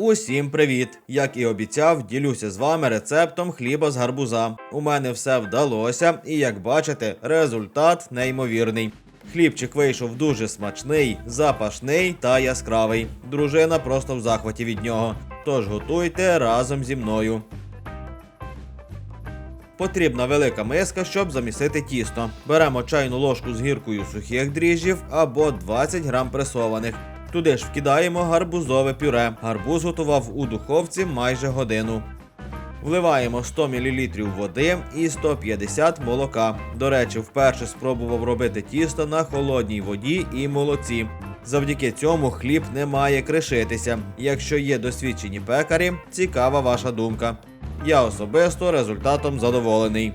Усім привіт! Як і обіцяв, ділюся з вами рецептом хліба з гарбуза. У мене все вдалося, і як бачите, результат неймовірний. Хлібчик вийшов дуже смачний, запашний та яскравий. Дружина просто в захваті від нього. Тож готуйте разом зі мною. Потрібна велика миска, щоб замісити тісто. Беремо чайну ложку з гіркою сухих дріжджів або 20 грам пресованих. Туди ж вкидаємо гарбузове пюре. Гарбуз готував у духовці майже годину. Вливаємо 100 мл води і 150 молока. До речі, вперше спробував робити тісто на холодній воді і молоці. Завдяки цьому хліб не має кришитися. Якщо є досвідчені пекарі, цікава ваша думка. Я особисто результатом задоволений.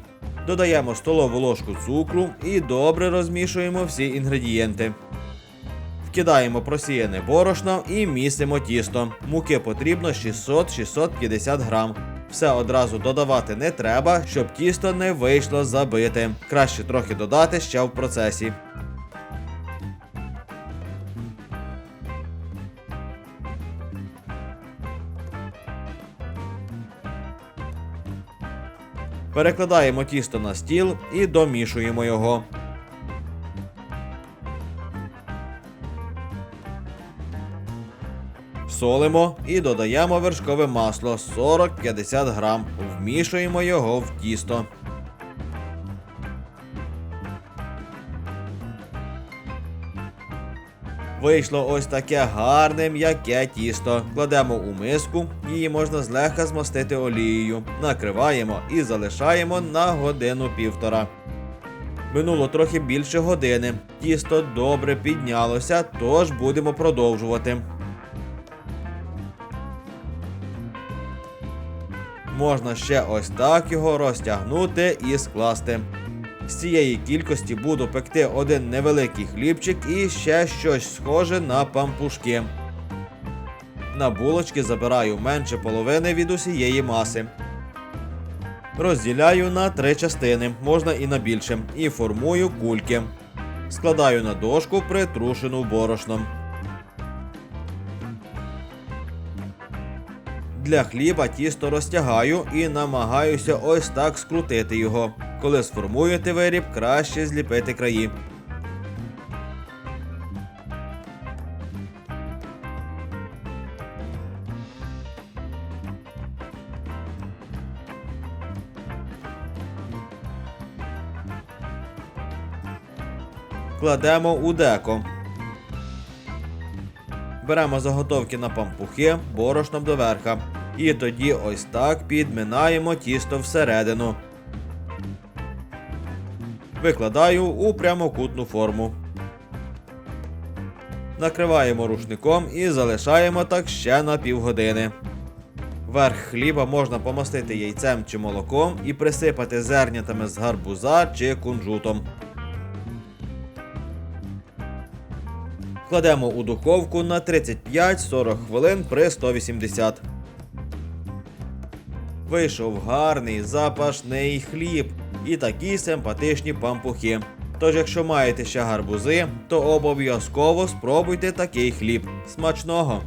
Додаємо столову ложку цукру і добре розмішуємо всі інгредієнти. Вкидаємо просіяне борошно і місимо тісто. Муки потрібно 600-650 грам. Все одразу додавати не треба, щоб тісто не вийшло забите. Краще трохи додати ще в процесі. Перекладаємо тісто на стіл і домішуємо його. Солимо і додаємо вершкове масло 40-50 грам. Вмішуємо його в тісто. Вийшло ось таке гарне м'яке тісто. Кладемо у миску, її можна злегка змастити олією. Накриваємо і залишаємо на годину півтора. Минуло трохи більше години. Тісто добре піднялося, тож будемо продовжувати. Можна ще ось так його розтягнути і скласти. З цієї кількості буду пекти один невеликий хлібчик і ще щось схоже на пампушки. На булочки забираю менше половини від усієї маси. Розділяю на три частини, можна і на більше, і формую кульки. Складаю на дошку притрушену борошном. Для хліба тісто розтягаю і намагаюся ось так скрутити його. Коли сформуєте виріб, краще зліпити краї. Кладемо у деко. Беремо заготовки на пампухи борошном до верха. І тоді ось так підминаємо тісто всередину. Викладаю у прямокутну форму. Накриваємо рушником і залишаємо так ще на півгодини. Верх хліба можна помастити яйцем чи молоком і присипати зернятами з гарбуза чи кунжутом. Кладемо у духовку на 35-40 хвилин при 180. Вийшов гарний запашний хліб і такі симпатичні пампухи. Тож, якщо маєте ще гарбузи, то обов'язково спробуйте такий хліб. Смачного!